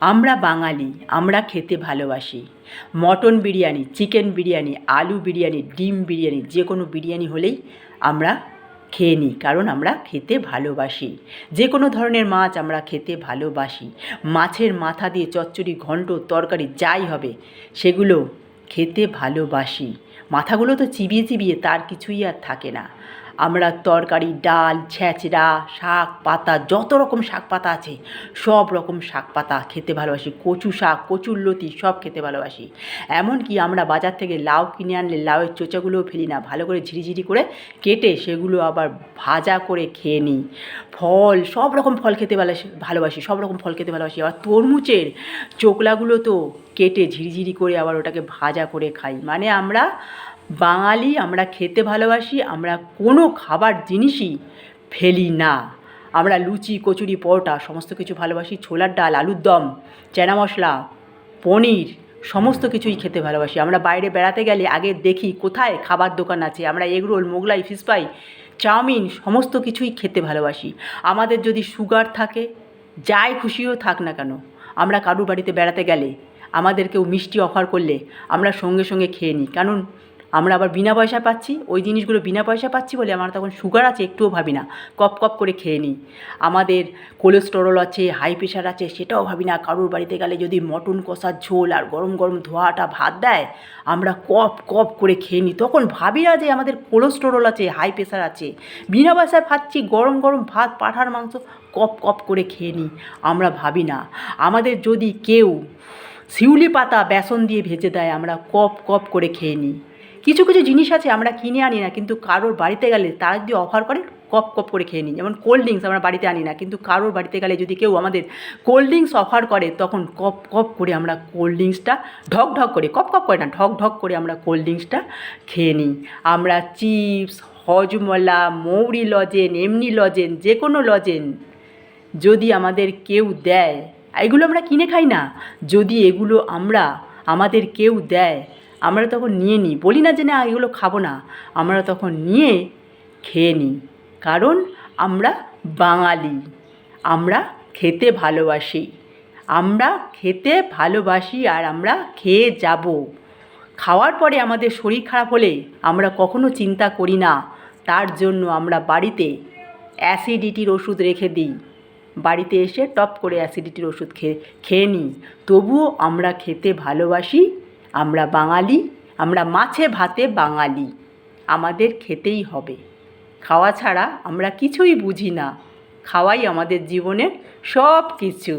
আমরা বাঙালি, আমরা খেতে ভালোবাসি। মটন বিরিয়ানি, চিকেন বিরিয়ানি, আলু বিরিয়ানি, ডিম বিরিয়ানি, যে কোনো বিরিয়ানি হলেই আমরা খেয়ে নিই, কারণ আমরা খেতে ভালোবাসি। যে কোনো ধরনের মাছ আমরা খেতে ভালোবাসি। মাছের মাথা দিয়ে চচ্চড়ি, ঘন্ট, তরকারি যাই হবে, সেগুলো খেতে ভালোবাসি। মাথাগুলো তো চিবিয়ে চিবিয়ে, তার কিছুই আর থাকে না। আমরা তরকারি, ডাল ছ্যাঁচড়া শাক পাতা, যত রকম শাক পাতা আছে, সব রকম শাক পাতা খেতে ভালোবাসি। কচু শাক, কচুর লতি সব খেতে ভালোবাসি। এমনকি আমরা বাজার থেকে লাউ কিনে আনলে লাউয়ের চোচাগুলোও ফেলি না, ভালো করে ঝিরিঝিরি করে কেটে সেগুলো আবার ভাজা করে খেয়ে নিই। ফল, সব রকম ফল খেতে ভালোবাসি ভালোবাসি, সব রকম ফল খেতে ভালোবাসি। আবার তরমুজের চোকলাগুলো তো কেটে ঝিরিঝিরি করে আবার ওটাকে ভাজা করে খাই। মানে আমরা বাঙালি আমরা খেতে ভালোবাসি, আমরা কোনো খাবার জিনিসই ফেলি না। আমরা লুচি, কচুরি, পরোটা সমস্ত কিছু ভালোবাসি, ছোলার ডাল, আলুর দম, চানা মশলা, পনির সমস্ত কিছুই খেতে ভালোবাসি। আমরা বাইরে বেড়াতে গেলে আগে দেখি কোথায় খাবার দোকান আছে। আমরা এগরোল, মোগলাই ফ্রাই, চাউমিন সমস্ত কিছুই খেতে ভালোবাসি। আমাদের যদি সুগার থাকে, যাই খুশিও থাক না কেন, আমরা কারুর বাড়িতে বেড়াতে গেলে আমাদের কেউ মিষ্টি অফার করলে আমরা সঙ্গে সঙ্গে খেয়ে নিই। কারণ আমরা আবার বিনা পয়সা পাচ্ছি, ওই জিনিসগুলো বিনা পয়সা পাচ্ছি বলে আমার তখন সুগার আছে একটুও ভাবি না, কপ কপ করে খেয়ে নিই। আমাদের কোলেস্টেরল আছে হাই প্রেশার আছে, সেটাও ভাবি না, কারোর বাড়িতে গেলে যদি মটন কষার ঝোল আর গরম গরম ধোয়াটা ভাত দেয়, আমরা কপ কপ করে খেয়ে নিই। তখন ভাবি না যে আমাদের কোলেস্টেরল আছে হাই প্রেশার আছে, বিনা পয়সায় খাচ্ছি, গরম গরম ভাত, পাঠার মাংস, কপ কপ করে খেয়ে নিই। আমরা ভাবি না। আমাদের যদি কেউ শিউলি পাতা, বেসন দিয়ে ভেজে দেয়, আমরা কপ কপ করে খেয়ে নিই। কিছু কিছু জিনিস আছে আমরা কিনে আনি না, কিন্তু কারোর বাড়িতে গেলে তারা যদি অফার করে, কপ কপ করে খেয়ে নিই। যেমন কোল্ড ড্রিঙ্কস আমরা বাড়িতে আনি না, কিন্তু কারোর বাড়িতে গেলে যদি কেউ আমাদের কোল্ড ড্রিঙ্কস অফার করে, তখন কপ কপ করে আমরা কোল্ড ড্রিঙ্কসটা ঢক ঢক করে, কপ কপ করে না, ঢক ঢক করে আমরা কোল্ড ড্রিঙ্কসটা খেয়ে নিই। আমরা চিপস, হজমলা, মৌরি লজেন, এমনি লজেন যে কোনো লজেন যদি আমাদের কেউ দেয়, এগুলো আমরা কিনে খাই না। যদি এগুলো আমরা, আমাদের কেউ দেয় আমরা তখন নিয়ে নিই। বলি না যে না, এগুলো খাব না। আমরা তখন নিয়ে খেয়ে নিই। কারণ আমরা বাঙালি। আমরা খেতে ভালোবাসি। আমরা খেতে ভালোবাসি আর আমরা খেয়ে যাব। খাওয়ার পরে আমাদের শরীর খারাপ হলে আমরা কখনো চিন্তা করি না। তার জন্য আমরা বাড়িতে অ্যাসিডিটির ওষুধ রেখে দিই। বাড়িতে এসে টপ করে অ্যাসিডিটির ওষুধ খেয়ে খেয়ে নিই। তবুও আমরা খেতে ভালোবাসি আমরা বাঙালি, আমরা মাছে ভাতে বাঙালি। আমাদের খেতেই হবে। খাওয়া ছাড়া আমরা কিছুই বুঝি না। খাওয়াই আমাদের জীবনের সব কিছু